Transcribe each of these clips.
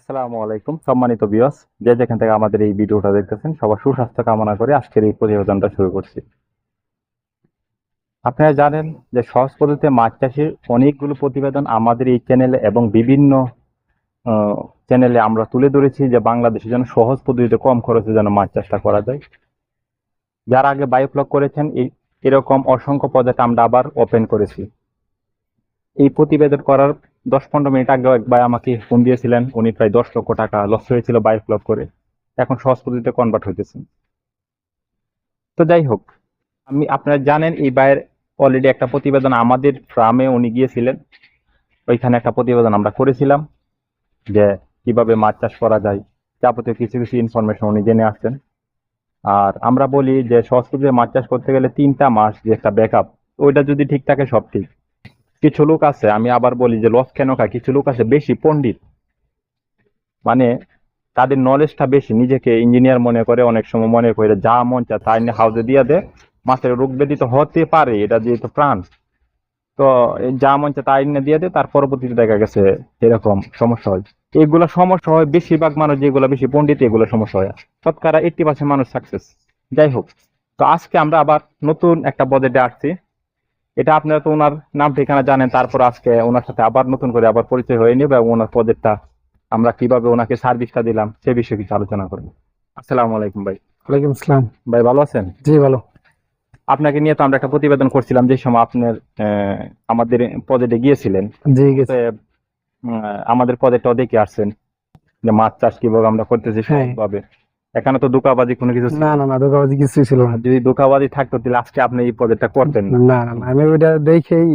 আসসালামু আলাইকুম। সম্মানিত বিয়স যে যেখান থেকে আমাদের এই ভিডিওটা দেখতেছেন, সবার সুস্বাস্থ্য কামনা করে আজকের এই প্রতিবেদনটা শুরু করছি। আপনারা জানেন যে সহজ পদ্ধতিতে মাছ চাষের অনেকগুলো প্রতিবেদন আমাদের এই চ্যানেলে এবং বিভিন্ন চ্যানেলে আমরা তুলে ধরেছি যে বাংলাদেশে যেন সহজ পদ্ধতিতে কম খরচে যেন মাছ চাষটা করা যায়। যারা আগে বায়োফ্লক করেছেন এরকম অসংখ্য প্রজেক্ট আমরা আবার ওপেন করেছি। এই প্রতিবেদন করার দশ পনেরো মিনিট আগে এক ভাই আমাকে ফোন দিয়েছিলেন, উনি প্রায় দশ লক্ষ টাকা লস হয়েছিল বাইক ফ্লপ করে। এখন সহজ পদ্ধতিতে কনভার্ট হইতেছেন তো যাই হোক, আমি, আপনারা জানেন এই বাইয়ের অলরেডি একটা প্রতিবেদন আমাদের ফার্মে উনি গিয়েছিলেন। ওইখানে একটা প্রতিবেদন আমরা করেছিলাম যে কীভাবে মাছ চাষ করা যায়। যাবতীয় কিছু কিছু ইনফরমেশন উনি জেনে আসছেন। আর আমরা বলি যে সহজ পদ্ধতিতে মাছ চাষ করতে গেলে তিনটা মাস যে একটা ব্যাকআপ ওইটা যদি ঠিক থাকে সব ঠিক। কিছু লোক আছে, আমি আবার বলি যে লস কেন খায়? কিছু লোক আছে বেশি পণ্ডিত। মানে তাদের নলেজটা বেশি, নিজেকে ইঞ্জিনিয়ার মনে করে অনেক সময় মনে করে যা মন চায় তাই নিয়ে হাউজে দিয়ে দেয়। মাছের রোগ ব্যাধি তো হতে পারে, এটা যেহেতু প্রাণ। তো যা মন চায় তাই নিয়ে দিয়ে দেয়, তার পরবর্তীতে দেখা গেছে এরকম সমস্যা হয়। এগুলো সমস্যা হয়, বেশিরভাগ মানুষ যেগুলো বেশি পণ্ডিত, এগুলো সমস্যা হয়। শতকরা এইটটি পার্সেন্ট মানুষ সাকসেস যাই হোক, তো আজকে আমরা আবার নতুন একটা বজেটে আসছি। এটা আপনারা তো ওনার নাম ঠিকানা জানেন তারপর আজকে ওনার সাথে আবার নতুন করে আবার পরিচয় হয়ে নেবে এবং ওনার প্রজেক্টটা আমরা কীভাবে ওনাকে সার্ভিসটা দিলাম সে বিষয়ে কিছু আলোচনা করব। আসসালামু আলাইকুম ভাই। ওয়ালাইকুম আসসালাম। ভাই ভালো আছেন? জি ভালো। আপনাকে নিয়ে তো আমরা একটা প্রতিবেদন করছিলাম যে সময় আপনার আহ, আমাদের প্রজেক্টে গিয়েছিলেন। জি আমাদের প্রজেক্টটা দেখে আসছেন যে মাছ চাষ কীভাবে আমরা করতেছি হ্যাঁ। সহজভাবে এখানে তো দোকাবাজি কোনো কিছু না না না দোকাবাজি কিছুই ছিল না। যদি দোকাবাজি থাকতো তাহলে আজকে আপনি এই প্রজেক্টটা করতেন না। না না আমি ওইটা দেখেই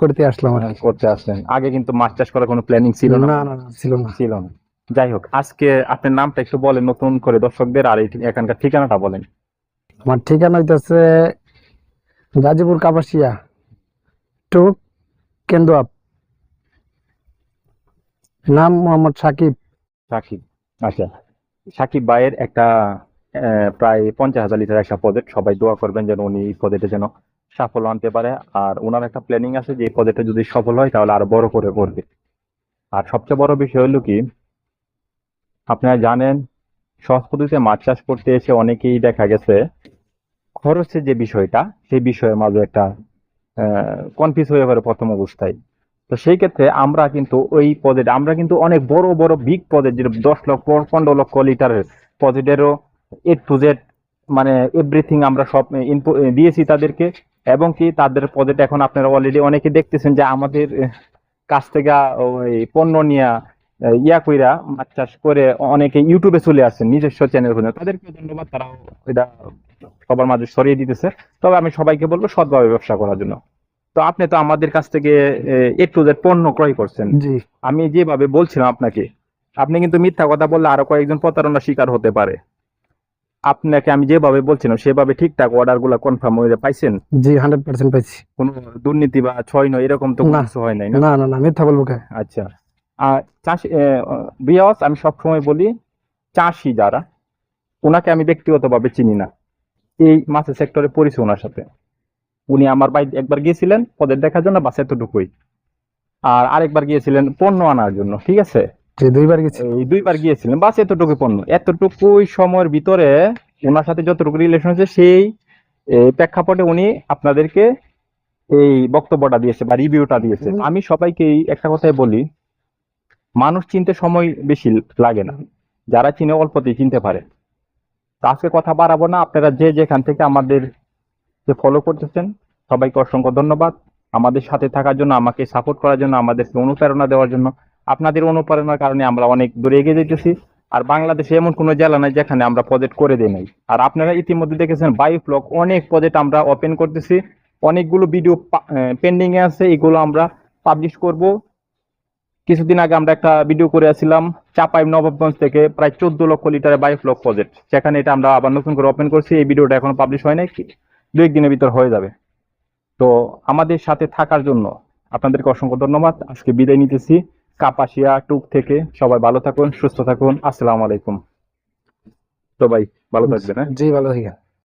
করতে আসলাম আর করতে আসলেন। আগে কিন্তু মাছ চাষ করার কোনো প্ল্যানিং ছিল না। না না ছিল না। ছিল না। যাই হোক আজকে আপনার নামটা একটু বলেন নতুন করে দর্শকদের আর এখানকার ঠিকানাটা বলেন। আমার ঠিকানা হইতেছে গাজীপুর কাপাসিয়া টু কেন্দুয়াপ নাম মোহাম্মদ সাকিব। সাকিব আচ্ছা। সাকিব ভাইয়ের একটা প্রায় পঞ্চাশ হাজার লিটার একটা প্রজেক্ট সবাই দোয়া করবেন যেন উনি এই প্রজেক্টে যেন সাফল্য আনতে পারে। আর ওনার একটা প্ল্যানিং আছে যে প্রজেক্টে যদি সফল হয় তাহলে আরও বড় করে করবে। আর সবচেয়ে বড় বিষয় হলো কি, আপনারা জানেন সহজ পদ্ধতিতে মাছ চাষ করতে এসে অনেকেই দেখা গেছে, খরচের যে বিষয়টা, সেই বিষয়ের মাঝে একটা কনফিউজ হয়ে পড়ে প্রথম অবস্থায়। তো সেই ক্ষেত্রে আমরা কিন্তু ওই প্রজেক্ট আমরা কিন্তু অনেক বড় বড় বিগ প্রজেক্ট যেটা দশ লক্ষ, পনেরো লক্ষ লিটারের প্রজেক্টেরও এ টু জেড মানে এভরিথিং আমরা সব ইনপু দিয়েছি তাদেরকে। এবং কি তাদের প্রজেক্ট এখন আপনারা অলরেডি অনেকে দেখতেছেন যে আমাদের কাছ থেকে ওই পণ্য নিয়ে ইয়া কইরা মাছ চাষ করে অনেকে ইউটিউবে চলে আসছেন, নিজস্ব চ্যানেল খুলে তাদেরকে ধন্যবাদ, তারাও এটা সবার মাঝে সরিয়ে দিতেছে। তবে আমি সবাইকে বলব, সৎভাবে ব্যবসা করার জন্য। তো আপনি তো আমাদের কাছ থেকে এ টু জেড পণ্য ক্রয় করছেন। জি। আমি যেভাবে বলছিলাম আপনাকে আপনি কিন্তু মিথ্যা কথা বললে আরও কয়েকজন প্রতারণা শিকার হতে পারে। আপনাকে আমি যেভাবে বলছিলাম সেভাবে ঠিকঠাক অর্ডারগুলা কনফার্ম হয়ে পাইছেন? জি হান্ড্রেড পার্সেন্ট পাইছি। কোনো দুর্নীতি বা ছয় নয় এরকম তো কিছু হয় নাই না? না না না মিথ্যা বলব কে? আচ্ছা। আর চাষি বিয়াস আমি সবসময় বলি চাষি যারা ওনাকে আমি ব্যক্তিগতভাবে চিনি না। এই মাছের সেক্টরে পরিচয় ওনার সাথে। উনি আমার বাড়ি একবার গিয়েছিলেন পদের দেখার জন্য বাস এতটুকুই আর আরেকবার গিয়েছিলেন পণ্য আনার জন্য ঠিক আছে? দুইবার এই দুইবার গিয়েছিলেন বাস এতটুকু পণ্য। এতটুকুই সময়ের ভিতরে ওনার সাথে যতটুকু রিলেশন আছে সেই প্রেক্ষাপটে উনি আপনাদেরকে এই বক্তব্যটা দিয়েছে বা রিভিউটা দিয়েছে। আমি সবাইকে একটা কথাই বলি মানুষ চিনতে সময় বেশি লাগে না। যারা চিনে অল্পতেই চিনতে পারে। আজকে কথা বাড়াবো না আপনারা যে যেখান থেকে আমাদের যে ফলো করতেছেন, সবাইকে অসংখ্য ধন্যবাদ। আমাদের সাথে থাকার জন্য, আমাকে সাপোর্ট করার জন্য, আমাদেরকে অনুপ্রেরণা দেওয়ার জন্য, আপনাদের অনুপ্রেরণার কারণে আমরা অনেক দূরে এগিয়ে যেতেছি আর বাংলাদেশে এমন কোনো জেলা নাই যেখানে আমরা প্রজেক্ট করে দিই নাই। আর আপনারা ইতিমধ্যে দেখেছেন বায়োফ্লক অনেক প্রজেক্ট আমরা ওপেন করতেছি। অনেকগুলো ভিডিও পেন্ডিং এ আছে, এগুলো আমরা পাবলিশ করব। কিছুদিন আগে আমরা একটা ভিডিও করে আসছিলাম চাপাই নবাবগঞ্জ থেকে প্রায় চোদ্দ লক্ষ লিটারের বায়োফ্লক প্রজেক্ট সেখানে এটা আমরা আবার নতুন করে ওপেন করছি। এই ভিডিওটা এখনও পাবলিশ হয় নাই। দু একদিনের ভিতর হয়ে যাবে। তো আমাদের সাথে থাকার জন্য আপনাদেরকে অসংখ্য ধন্যবাদ। আজকে বিদায় নিতেছি। কাপাসিয়া টুক থেকে সবাই ভালো থাকুন, সুস্থ থাকুন। আসসালামু আলাইকুম। তো ভাই, ভালো থাকবেন হ্যাঁ? জি, ভালো থেকে